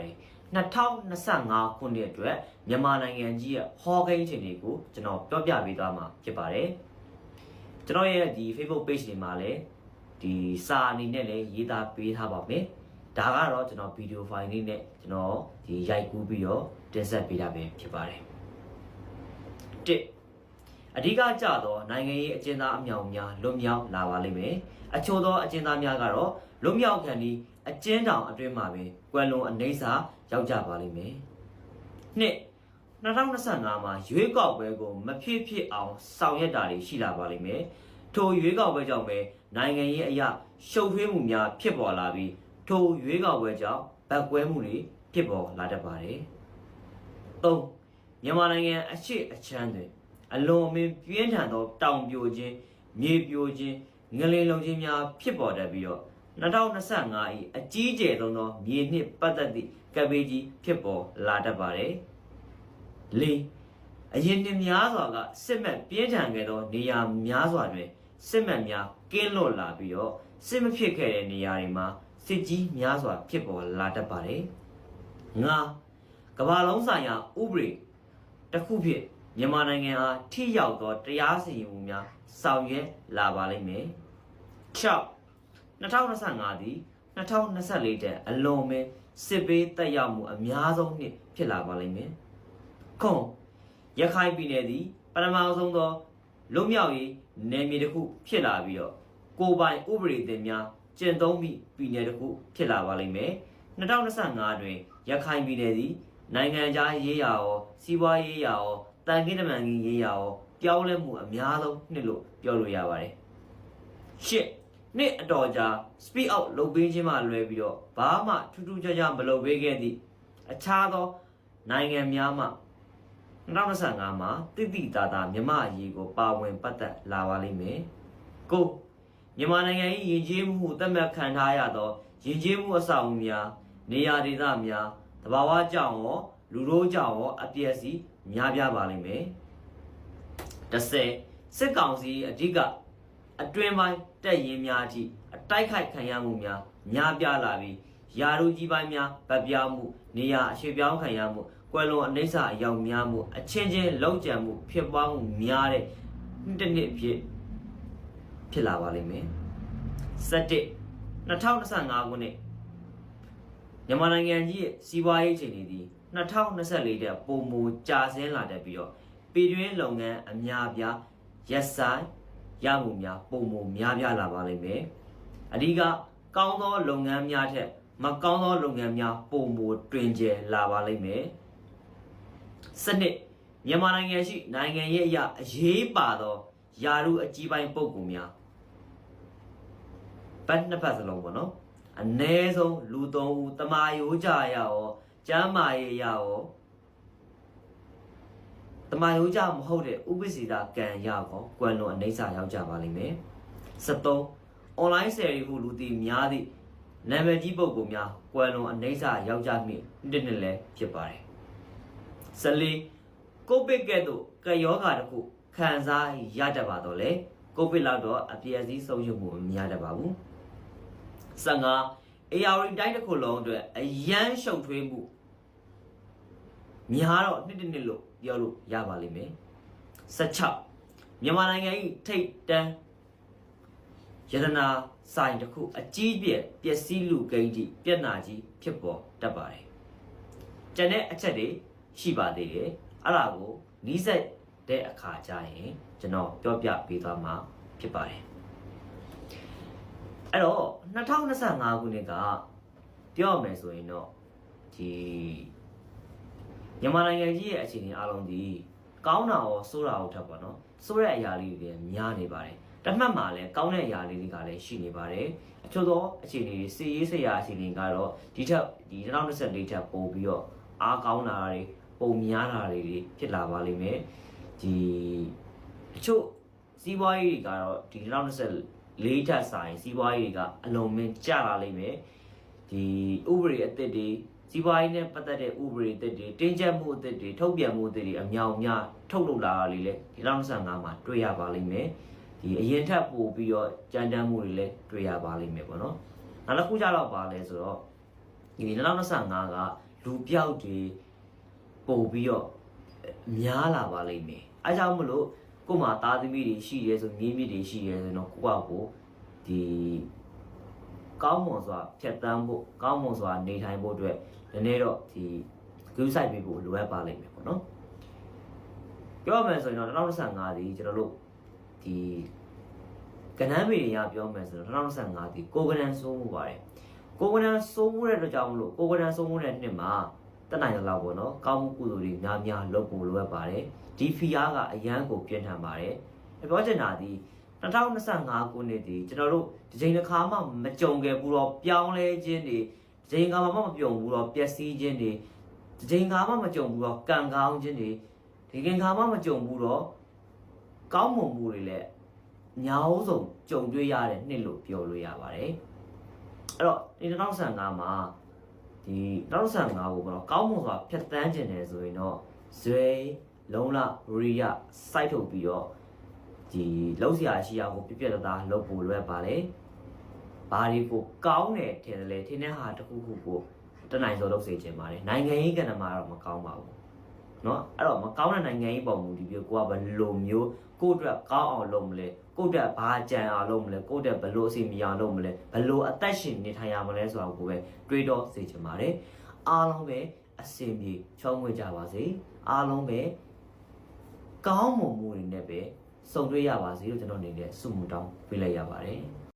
ပါတယ်2025ခုနှစ်အတွက်မြန်မာနိုင်ငံကြီးရဲ့ဟောကိန်းချိန်တွေကိုကျွန်တော်ပြောပြပေးသွားမှာဖြစ်ပါတယ်ကျွန်တော်ရဲ့ဒီ Facebook page တွေမှာလည်းဒီစာအနေနဲ့လည်းရေးသားပေးထားပါမယ်ဒါကတော့ကျွန်တော်ဗီဒီယိုဖိုင်လေးနဲ့ကျွန်တော်ဒီရိုက်ကူးပြီးတော့တင်ဆက်ပေးတာပဲဖြစ်ပါတယ်တစ် အဓိကကြတော့နိုင်ငံရေးအကျဉ်းသားအမြောင်များလွတ်မြောက်လာပါလိမ့်မယ်အချို့သောအကျဉ်းသားများကတော့လွတ်မြောက်ခံပြီးအကျဉ်းတောင်အတွင်းမှာပဲကွယ်လွန်အနေစာရောက်ကြပါလိမ့်မယ်နှစ်2025မှာရွေးကောက်ပွဲကိုမဖြစ်ဖြစ်အောင်ဆောင်ရွက်တာတွေရှိလာပါလိမ့်မယ်ထိုရွေးကောက်ပွဲကြောင့်ပဲနိုင်ငံရေးအရာရှုပ်ထွေးမှုများဖြစ်ပေါ်လာပြီးထိုရွေးကောက်ပွဲကြောင့်ဗတ်ကွဲမှုတွေဖြစ်ပေါ်လာတတ်ပါတယ်၃မြန်မာနိုင်ငံအရှိအချမ်းတွင် အလွန်အမင်းပြင်းထန်သောတောင်ပြိုခြင်းမြေပြိုခြင်းငလင်လုံခြင်းများဖြစ်ပေါ်တတ်ပြီးတော့2025၏အကြီးကျယ်ဆုံးသောမြေနှင့်ပတ်သက်သည့်ကပ်ဘေးကြီးဖြစ်ပေါ်လာတတ်ပါတယ်။၄အရင်နှစ်များစွာကစစ်မှတ်ပြင်းထန်ခဲ့သောနေရာများစွာတွင်စစ်မှတ်များကင်းလွတ်လာပြီးတော့စစ်မဖြစ်ခဲ့တဲ့နေရာတွေမှာစစ်ကြီးများစွာဖြစ်ပေါ်လာတတ်ပါတယ်။၅ကမ္ဘာလုံးဆိုင်ရာဥပဒေတစ်ခုဖြစ် မြန်မာနိုင်ငံအားထိရောက်သောတရားစီရင်မှုများဆောင်ရွက်လာပါလိမ့်မယ်6 2025သည်2024တက်အလွန်ပဲစစ်ပေးတက်ရောက်မှုအများဆုံးနှစ်ဖြစ်လာပါလိမ့်မယ်ခွန်ရခိုင်ပြည်နယ်သည်ပထမဆုံးသောလွတ်မြောက်ရေးနယ်မြေတစ်ခုဖြစ်လာပြီးတော့ကိုယ်ပိုင်ဥပဒေသင်များကျင့်သုံးပြီးပြည်နယ်တစ်ခုဖြစ်လာပါလိမ့်မယ်2025တွင်ရခိုင်ပြည်နယ်သည်နိုင်ငံခြားရေးရာရောစီးပွားရေးရာရော တန်ခင်းတမန်ကြီးရေးရာရောပြောင်းလဲမှုအများဆုံးနှစ်လို့ပြောလို့ရပါတယ်ရှစ်နှစ်အတော်ကြာ speed out လုပ်ပေးခြင်းမှလွယ်ပြီးတော့ဘာမှထူးထူးခြားခြားမလုပ်ပေးခဲ့သည့်အခြားသောနိုင်ငံများမှ2025မှာတိတိတသားမြမအရေးကိုပါဝင်ပတ်သက်လာပါလိမ့်မယ်ကိုမြန်မာနိုင်ငံ၏ယဉ်ကျေးမှုဟုသတ်မှတ်ခံထားရသောယဉ်ကျေးမှုအဆောက်အဦများနေရာဒေသများတဘာဝကြောင့်ရော လူတို့ကြောင့်ရောအပြည့်အစီများပြားပါလိမ့်မယ်30စစ်ကောင်စီအဓိကအတွင်းပိုင်းတက်ရင်များအထိအတိုက်ခိုက်ခံရမှုများများပြားလာပြီးယာရုကြီးပိုင်းများဗတ်ပြားမှုနေရာအရှိပြောင်းခံရမှုကွယ်လွန်အနိစ္စအယောင်များမှုအချင်းချင်းလောက်ကြံမှုဖြစ်ပွားမှုများတဲ့တစ်နှစ်ဖြစ်ဖြစ်လာပါလိမ့်မယ်17 2025ခုနှစ်မြန်မာနိုင်ငံကြီးရဲ့စီးပွားရေးအခြေအနေဒီ 2024တဲ့ပုံမူကြာဆင်းလာတတ်ပြီးတော့ပြည်တွင်းလုပ်ငန်းအများအပြားရက်ဆိုင်ရမှုများပုံမူများပြားလာပါလိမ့်မယ်အဓိကကောင်းသောလုပ်ငန်းများထက်မကောင်းသောလုပ်ငန်းများပုံမူတွင်ကျယ်လာပါလိမ့်မယ်စနစ်မြန်မာနိုင်ငံရှိနိုင်ငံရဲ့အရာအရေးပါသောယာရုအကြီးပိုင်းပုံကူများဘတ်နှစ်ဖက်စလုံးပေါ့နော်အ ਨੇ ဆုံးလူသုံးဦးတမာယိုးကြရရော ကျမ်းမာရေးရရောတမာယိုးကြမဟုတ်တဲ့ဥပ္ပစီတာကံရကောကွယ်လွန်အနေစာရောက်ကြပါလိမ့်မယ်73 online ဆယ်ရီဟုလူသိများသည့်နာမည်ကြီးပုဂ္ဂိုလ်များကွယ်လွန်အနေစာရောက်ကြမိတစ်နှစ်လည်းဖြစ်ပါတယ်14ကိုဗစ်ကဲ့သို့ကရောဂါတစ်ခုခံစားရတတ်ပါတော့လေကိုဗစ်လောက်တော့အပြည့်အစည်ဆုံးရှုံးမှုမများတတ်ပါဘူး15 AR တိုင်းတစ်ခုလုံးအတွက်အရန်ရှုပ်ထွေးမှုများတော့နှစ်တစ်နှစ်လို့ပြောလို့ရပါလိမ့်မယ်16မြန်မာနိုင်ငံ၏ထိတ်တန်းယတနာဆိုင်တစ်ခုအကြီးပြည့်ပျက်စီးလူကိန်းကြီးပြက်နာကြီးဖြစ်ပေါ်တတ်ပါတယ်ကျန်တဲ့အချက်တွေရှိပါသေးတယ်အဲ့ဒါကိုနီးစက်တဲ့အခါကျရင်ကျွန်တော်ပြောပြပေးသွားမှာဖြစ်ပါတယ် အဲ့တော့2025ခုနှစ်ကပြောရမယ်ဆိုရင်တော့ဒီမြန်မာနိုင်ငံကြီးရဲ့အခြေအနေအလုံးဒီကောင်းတာရောဆိုးတာရောထပ်ပါတော့ဆိုးတဲ့အရာလေးတွေလည်းများနေပါတယ်တမှတ်မှာလည်းကောင်းတဲ့အရာလေးတွေကလည်းရှိနေပါတယ်အချို့သောအခြေအနေတွေစီရေးစရာအခြေအနေကတော့ဒီထက်ဒီ2024ထက်ပိုပြီးတော့အားကောင်းတာတွေပုံများတာတွေဖြစ်လာပါလိမ့်မယ်ဒီအချို့စီးပွားရေးတွေကတော့ဒီ2024 လေးထပ်ဆိုင်စီးပွားရေးတွေကအလုံးမင်းကျလာလိမ့်မယ်ဒီဥပဒေအသစ်တွေစီးပွားရေးနဲ့ပတ်သက်တဲ့ဥပဒေအသစ်တွေတင်းကျပ်မှုအသစ်တွေထုတ်ပြန်မှုအသစ်တွေအမြောင်များထုတ်လုပ်လာတာလေးလေဒီ2025မှာတွေ့ရပါလိမ့်မယ်ဒီအရင်ထက်ပိုပြီးတော့ကြမ်းတမ်းမှုတွေလည်းတွေ့ရပါလိမ့်မယ်ပေါ့နော်နောက်တစ်ခုကြတော့ပါလဲဆိုတော့ဒီ2025ကလူပြောက်တွေပို့ပြီးတော့များလာပါလိမ့်မယ်အဲကြောင့်မလို့ ကို့မှာသားသမီးတွေရှိရဲဆိုမြေးမြစ်တွေရှိရဲဆိုတော့ကိုကကိုဒီကောင်းမွန်စွာဖြတ်တန်းဖို့ကောင်းမွန်စွာနေထိုင်ဖို့အတွက်နည်းနည်းတော့ဒီဂရုစိုက်ပေးဖို့လိုအပ်ပါလိမ့်မယ်ပေါ့နော်ပြောရမယ်ဆိုရင်တော့2025ဒီကျွန်တော်တို့ဒီကနန်းမီတွေကပြောမယ်ဆိုတော့2025ဒီကိုကနန်းစိုးမှုပါတယ်ကိုကနန်းစိုးမှုတဲ့အတွက်ကြောင့်မလို့ကိုကနန်းစိုးမှုတဲ့နှစ်မှာ တက်နိုင်တဲ့လောက်ပေါ့နော်ကောင်းမှုကုသိုလ်တွေများများလုပ်ဖို့လိုအပ်ပါတယ်ဒီဖီအားကအရန်ကိုပြင်းထန်ပါတယ်ပြောချင်တာဒီ2025ခုနှစ်ဒီကျွန်တော်တို့ဒီချိန်တစ်ခါမှမကြုံခဲ့ဘူးတော့ပြောင်းလဲခြင်းတွေဒီချိန်ကမှမပြုံဘူးတော့ပျက်စီးခြင်းတွေဒီချိန်ကမှမကြုံဘူးတော့ကံကောင်းခြင်းတွေဒီချိန်ကမှမကြုံဘူးတော့ကောင်းမွန်မှုတွေလည်းညာအုံးဆုံးကြုံတွေ့ရတဲ့နှစ်လို့ပြောလို့ရပါတယ်အဲ့တော့ဒီ2025မှာ ဒီ2025ကိုကတော့ကောင်းမွန်စွာဖြတ်တန်းခြင်းတယ်ဆိုရင်တော့ဇွဲလုံးလရိယစိုက်ထုတ်ပြီးတော့ ဒီလောက်စရာရှိရကိုပြပြတသားလုပ်ဖို့လွယ်ပါလေ။ဘာတွေကိုကောင်းတယ်ထင်တယ်လေထင်တဲ့ဟာတစ်ခုခုကိုတနိုင်စောလုပ်စေချင်ပါတယ်။နိုင်ငံရေးကဏ္ဍမှာတော့မကောင်းပါဘူး။เนาะအဲ့တော့မကောင်းတဲ့နိုင်ငံရေးပုံမူဒီပြကိုကဘယ်လိုမျိုးကိုယ့်အတွက်ကောင်းအောင်လုပ်မလဲ ကိုယ့်အတွက်ဘာကြံအောင်လုပ်မလဲကိုယ့်အတွက်ဘယ်လိုအစီအမီအောင်လုပ်မလဲဘယ်လိုအသက်ရှင်နေထိုင်ရမလဲဆိုတာကိုပဲတွေးတော့စေချင်ပါတယ်။အားလုံးပဲအစီအမီချောင်းဝဲကြပါစေ။အားလုံးပဲကောင်းမွန်မှုတွေနဲ့ပဲစုံတွေ့ရပါစေလို့ကျွန်တော်အနေနဲ့ဆုမွန်တောင်းပေးလိုက်ရပါတယ်။